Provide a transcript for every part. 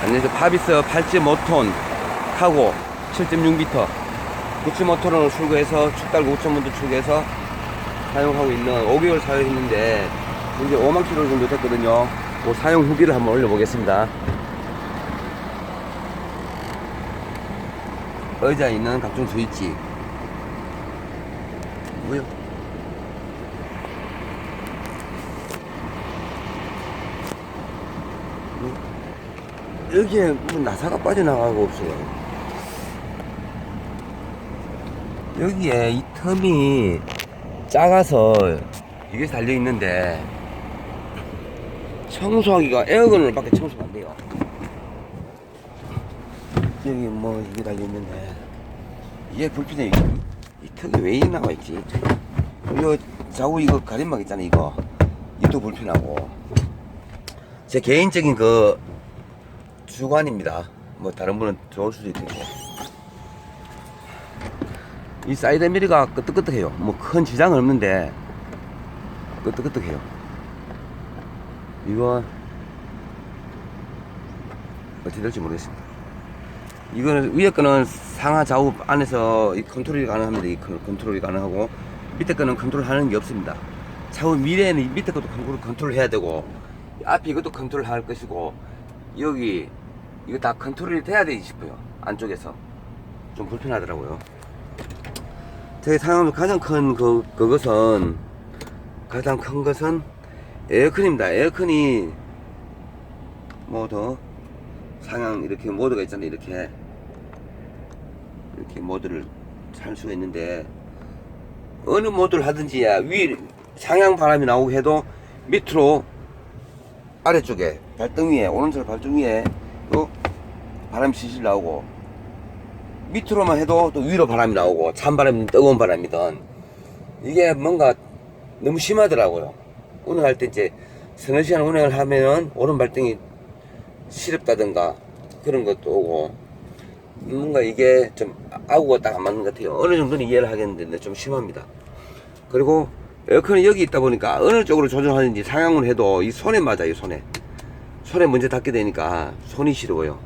안녕하세요. 파비스 8.5톤 카고 7.6m 9.5톤으로 출고해서 축달 5천문도 출고해서 사용하고 있는 5개월 사용했는데 이제 5만 킬로 정도 됐거든요. 그 사용 후기를 한번 올려보겠습니다. 의자에 있는 각종 스위치 뭐요? 여기에 뭐 나사가 빠져나가고 없어요. 여기에 이 텀이 작아서 이게 달려 있는데 청소하기가 에어건으로 밖에 청소가 안 돼요. 여기 뭐 이게 달려 있는데 이게 불편해. 이, 이 턱이 왜 나와 있지? 이거 좌우 이거 가림막 있잖아 이거 이도 불편하고 제 개인적인 그 주관입니다. 뭐 다른 분은 좋을 수도 있고. 이 사이드 미리가 끄떡끄떡해요. 뭐 큰 지장은 없는데 끄떡끄떡해요. 이거 어떻게 될지 모르겠습니다. 이거는 위에 거는 상하 좌우 안에서 이 컨트롤이 가능합니다. 이 컨- 컨트롤이 가능하고 밑에 거는 컨트롤 하는 게 없습니다. 차후 미래에는 이 밑에 것도 컨트롤, 컨트롤 해야 되고 앞에 이것도 컨트롤 할 것이고 여기 이거 다 컨트롤이 돼야 되지 싶어요. 안쪽에서 좀 불편하더라고요. 저희 사용하면서 가장 큰 그, 그것은 가장 큰 것은 에어컨입니다. 에어컨이 뭐더 상향 이렇게 모드가 있잖아요. 이렇게 이렇게 모드를 할 수가 있는데 어느 모드를 하든지야 위 상향 바람이 나오고 해도 밑으로 아래쪽에 발등 위에 오른쪽 발등 위에 또 바람이 실실 나오고 밑으로만 해도 또 위로 바람이 나오고 찬바람이든 뜨거운 바람이든 이게 뭔가 너무 심하더라고요. 운행할 때 이제 서너 시간 운행을 하면은 오른 발등이 시렵다든가 그런 것도 오고 뭔가 이게 좀 아구가 딱 안 맞는 것 같아요. 어느 정도는 이해를 하겠는데 좀 심합니다. 그리고 에어컨이 여기 있다 보니까 어느 쪽으로 조정하는지 상향을 해도 이 손에 맞아요, 손에. 손에 먼저 닿게 되니까 손이 시려워요.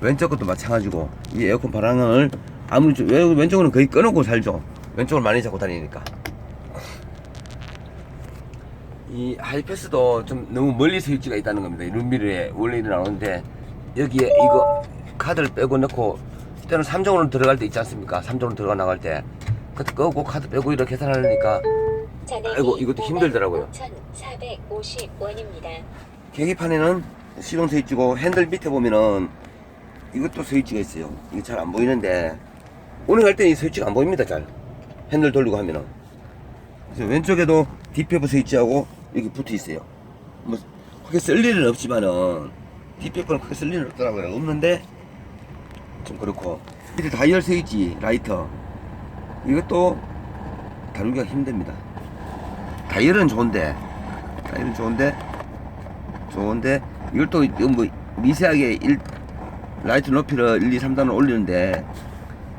왼쪽 것도 마찬가지고 이 에어컨 바람을 아무리 좀- 왼- 왼쪽은 거의 꺼놓고 살죠. 왼쪽을 많이 잡고 다니니까. 이 하이패스도 좀 너무 멀리 스위치가 있다는 겁니다. 이 룸미러에 원래 일어나오는데 여기에 이거 카드를 빼고 넣고 때는 3종으로 들어갈 때 있지 않습니까? 3종으로 들어가 나갈 때 그때 끄고 카드 빼고 이렇게 계산하려니까 아이고, 이것도 힘들더라고요. 450원입니다. 계기판에는 시동 스위치고 핸들 밑에 보면은 이것도 스위치가 있어요. 이게 잘 안 보이는데 운행할 때는 이 스위치가 안 보입니다. 잘 핸들 돌리고 하면은 그래서 왼쪽에도 디페프 스위치하고 여기 붙어 있어요. 뭐 크게 쓸 일은 없지만은 디페프는 크게 쓸 일은 없더라고요. 없는데 좀 그렇고 밑에 다이얼 스위치 라이터 이것도 다루기가 힘듭니다. 다이얼은 좋은데 다이얼은 좋은데 좋은데 이걸 또 뭐 미세하게 일, 라이트 높이를 1, 2, 3단을 올리는데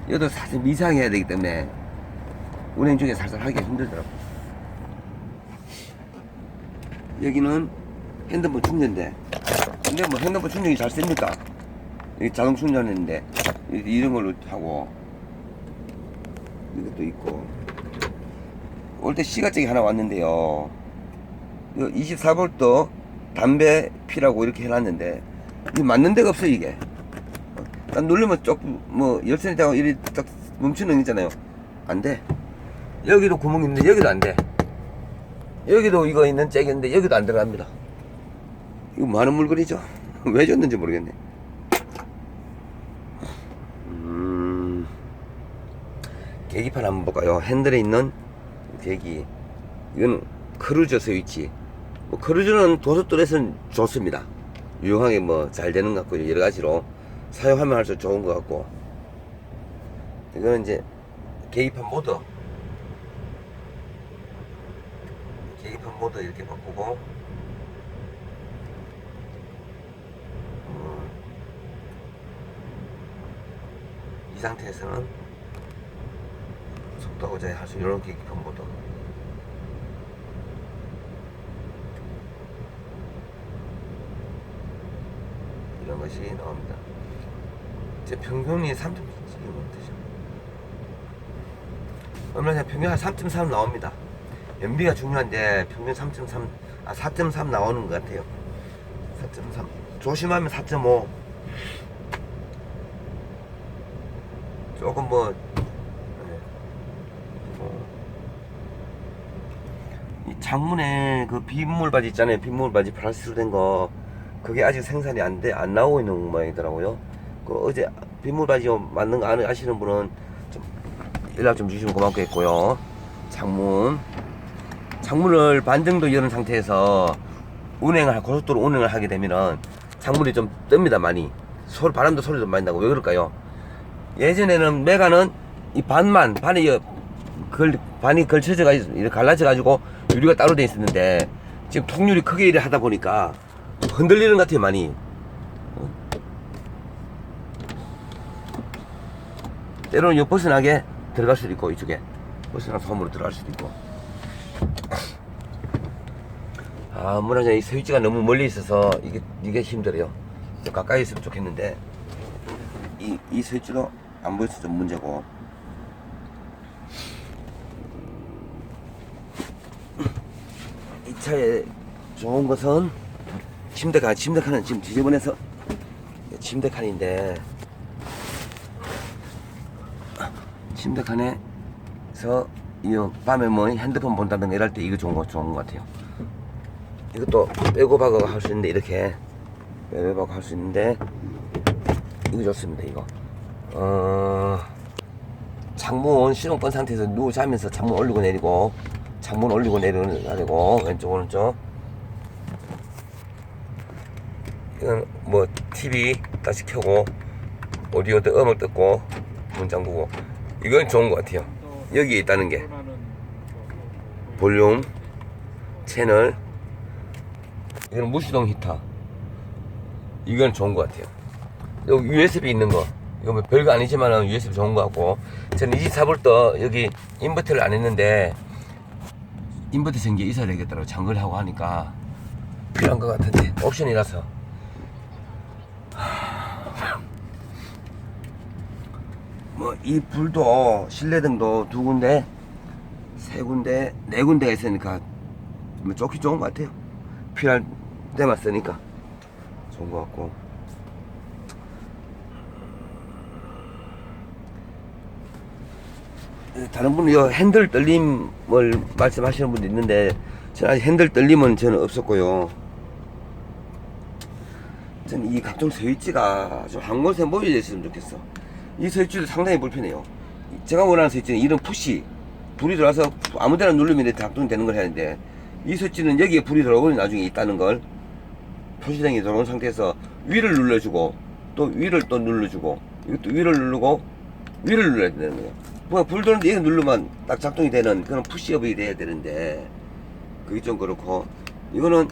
이것도 사실 미세하게 해야 되기 때문에 운행 중에 살살 하기가 힘들더라고. 여기는 핸드폰 충전대. 근데 뭐 핸드폰 충전이 잘 씁니까? 여기 자동 충전했는데 이- 이런 걸로 하고 이것도 있고. 올 때 시가잭이 하나 왔는데요. 24V 담배 피라고 이렇게 해놨는데 이게 맞는 데가 없어 이게. 난 누르면 조금 뭐 열선이 되고 이리 딱 멈추는 거 있잖아요. 안돼. 여기도 구멍이 있는데 여기도 안돼. 여기도 이거 있는 잭인데 여기도 안 들어갑니다. 이거 많은 물건이죠? 왜 줬는지 모르겠네. 음. 계기판 한번 볼까요? 핸들에 있는 계기. 이건 크루저 스위치 뭐 크루즈는 도서들에서는 좋습니다. 유용하게 뭐 잘 되는 것 같고 여러 가지로 사용하면 할수록 좋은 것 같고. 이거는 이제 계기판 모드. 계기판 모드 이렇게 바꾸고. 음, 이 상태에서는 속도하고 잘할수 이런 계기판 모드 이런 것이 나옵니다. 제 평균이 3.7이면 되죠. 얼마 전에 평균 한 3.3 나옵니다. 연비가 중요한데 평균 3.3, 아 4.3 나오는 것 같아요. 4.3. 조심하면 4.5. 조금 뭐, 네. 뭐. 이 창문에 그 빗물 바지 있잖아요. 빗물 바지 플라스틱으로 된 거. 그게 아직 생산이 안 돼, 안 나오고 있는 모양이더라고요. 그 어제 빗물 바지 맞는 거 아시는 분은 좀 연락 좀 주시면 고맙겠고요. 창문. 창문을 반 정도 여는 상태에서 운행을, 하- 고속도로 운행을 하게 되면은 창문이 좀 뜹니다, 많이. 소리, 바람도 소리 좀 많이 나고. 왜 그럴까요? 예전에는 메가는 이 반만, 반에 이 걸, 반이 걸쳐져가, 이렇게 갈라져 가지고 유리가 따로 돼 있었는데 지금 통유리 크게 일을 하다 보니까 흔들리는 것 같아요, 많이. 어? 때로는 요 벗어나게 들어갈 수도 있고, 이쪽에. 벗어나 섬으로 들어갈 수도 있고. 아, 뭐라냐, 이 스위치가 너무 멀리 있어서 이게, 이게 힘들어요. 좀 가까이 있으면 좋겠는데, 이, 이 스위치로 안 보여서 좀 문제고. 이 차에 좋은 것은 침대칸, 침대칸은 지금 지저분해서 침대칸인데, 침대칸에서 이 밤에 뭐 핸드폰 본다든가 이럴 때 이거 좋은 거 좋은 것 같아요. 이것도 빼고 박아가 할수 있는데 이렇게 빼고 박아 할수 있는데 이거 좋습니다 이거. 어 창문 시동 건 상태에서 누워 자면서 창문 올리고 내리고 창문 올리고 내리는 되고 왼쪽 오른쪽. 이건 뭐 TV 다시 켜고 오디오도 음을 듣고 문 잠그고 이건 좋은 것 같아요. 여기에 있다는 게. 볼륨 채널. 이건 무시동 히터. 이건 좋은 것 같아요. 여기 USB 있는 거. 이거 뭐 별거 아니지만 USB 좋은 것 같고. 저는 24V 여기 인버터를 안 했는데 인버터 생겨 있어야 되겠더라고 장거리 하고 하니까 필요한 것 같은데 옵션이라서 뭐 이 불도 실내등도 두 군데 세 군데 네 군데가 있으니까 뭐 좋긴 좋은 것 같아요. 필요할 때만 쓰니까. 좋은 것 같고. 다른 분은 요 핸들 떨림을 말씀하시는 분도 있는데 저는 핸들 떨림은 저는 없었고요. 저는 이 각종 스위치가 좀 한 곳에 모여져 있으면 좋겠어 이 스위치도 상당히 불편해요. 제가 원하는 스위치는 이런 푸시 불이 들어와서 아무데나 누르면 이렇게 작동되는 걸 하는데 이 스위치는 여기에 불이 들어오면 나중에 있다는 걸 표시등이 들어온 상태에서 위를 눌러주고 또 위를 또 눌러주고 이것도 위를 누르고 위를 눌러야 되는 거예요. 뭐불 들어오는데 이거 누르면 딱 작동이 되는 그런 푸시업이 돼야 되는데 그게 좀 그렇고 이거는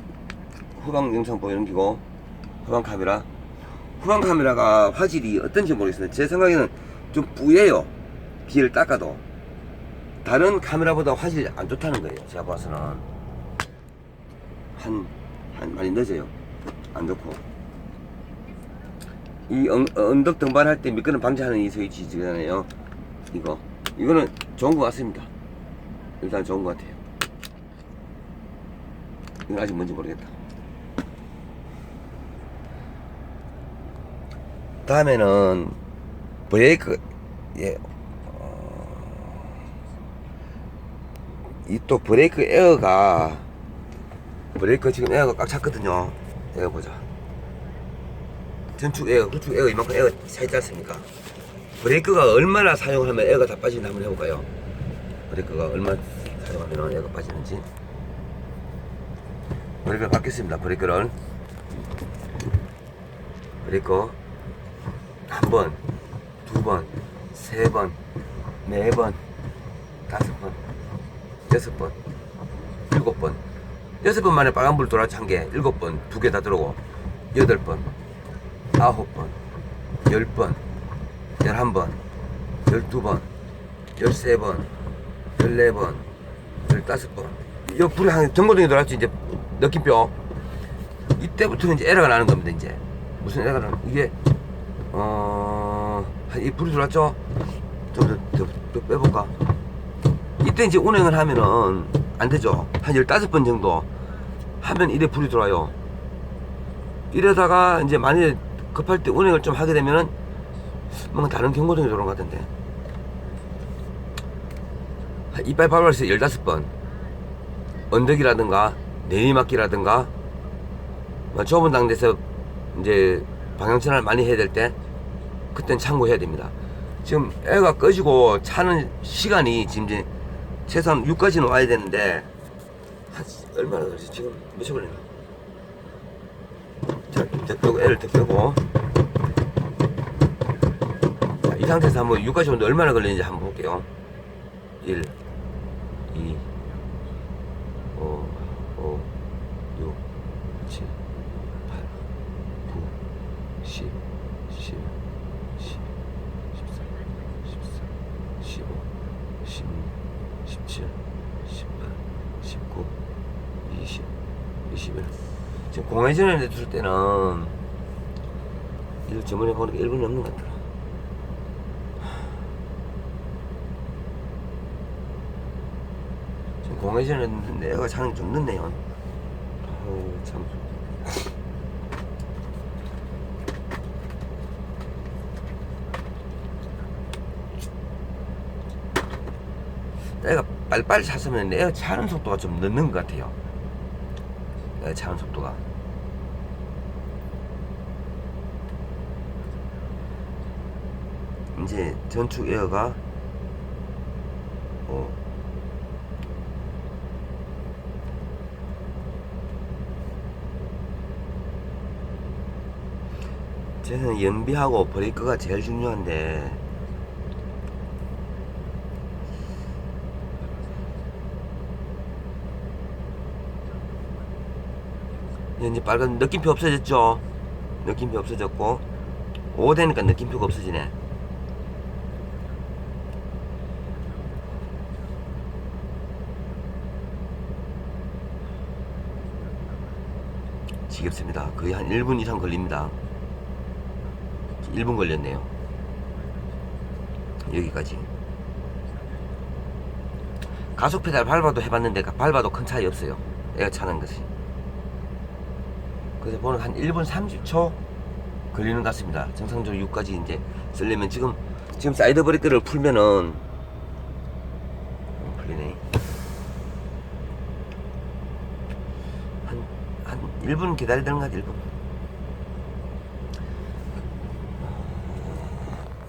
후방 영상 보이는 기고 후방 카메라 후방 카메라가 화질이 어떤지 모르겠어요 제 생각에는 좀 뿌예요. 뒤를 닦아도. 다른 카메라보다 화질이 안 좋다는 거예요. 제가 봐서는. 한, 한 많이 늦어요. 안 좋고. 이 언, 언덕 등반할 때 미끄럼 방지하는 이 스위치 있잖아요. 이거. 이거는 좋은 것 같습니다. 일단 좋은 것 같아요. 이건 아직 뭔지 모르겠다 다음에는 브레이크 예. 이 또 브레이크 에어가 브레이크 지금 에어가 꽉 찼거든요. 에어 보자. 전축 에어 후축 에어 이만큼 에어 차 있지 않습니까? 브레이크가 얼마나 사용을 하면 에어가 다 빠지나 한번 해볼까요? 브레이크가 얼마 사용하면 에어가 빠지는지. 브레이크를 바뀌었습니다. 브레이크를. 브레이크 한 번, 두 번, 세 번, 네 번, 다섯 번, 여섯 번, 일곱 번. 여섯 번 만에 빨간불 돌아치 한 개, 일곱 번, 두 개 다 들어오고, 여덟 번, 아홉 번, 열 번, 열한 번, 열두 번, 열세 번, 열네 번, 열다섯 번. 이 불이 한 전고등이 돌아치 이제 느낌표. 이때부터 이제 에러가 나는 겁니다, 이제. 무슨 애가 이게 어 이 불이 들어왔죠? 좀 더 더, 더 빼볼까? 이때 이제 운행을 하면은 안 되죠. 한 15번 정도 하면 이래 불이 들어와요. 이러다가 이제 만약에 급할 때 운행을 좀 하게 되면은 뭔가 다른 경고등이 들어온 것 같은데. 한 이빨 밟아서 15번. 언덕이라든가 내리막길이라든가 뭐 좁은 당대에서 이제 방향전환을 많이 해야 될 때 그땐 참고해야 됩니다. 지금 애가 꺼지고 차는 시간이 지금 이제 최소한 6까지는 와야 되는데 한 얼마나 걸리지? 지금 몇초 걸리나? 자, 더 끄고 애를 자, 이 상태에서 한번 6까지 오는데 얼마나 걸리는지 한번 볼게요. 21. 지금 공회전에 들을 때는 이거 저번에 보니까 1분이 넘는 것 같더라. 지금 공회전에 내가 차는 좀 늦네요. 아우 참. 내가 빨리빨리 찼으면 내가 차는 속도가 좀 늦는 것 같아요. 차는 속도가. 이제 전축 에어가 어, 저는 연비하고 브레이크가 제일 중요한데 이제 빨간 느낌표 없어졌죠? 느낌표 없어졌고. 오되니까 느낌표가 없어지네. 지겹습니다. 거의 한 1분 이상 걸립니다. 1분 걸렸네요. 여기까지. 가속 페달 밟아도 해봤는데 밟아도 큰 차이 없어요. 애가 차는 것이 그래서 보는 한 1분 30초 걸리는 것 같습니다 정상적으로 6까지 이제 쓰려면 지금 지금 사이드 브레이크를 풀면은 음, 풀리네 한, 한 1분 기다려야 되는 것 같아 1분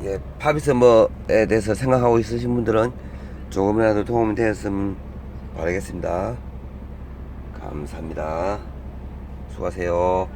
예, 뭐에 대해서 생각하고 있으신 분들은 조금이라도 도움이 되었으면 바라겠습니다. 감사합니다. 수고하세요.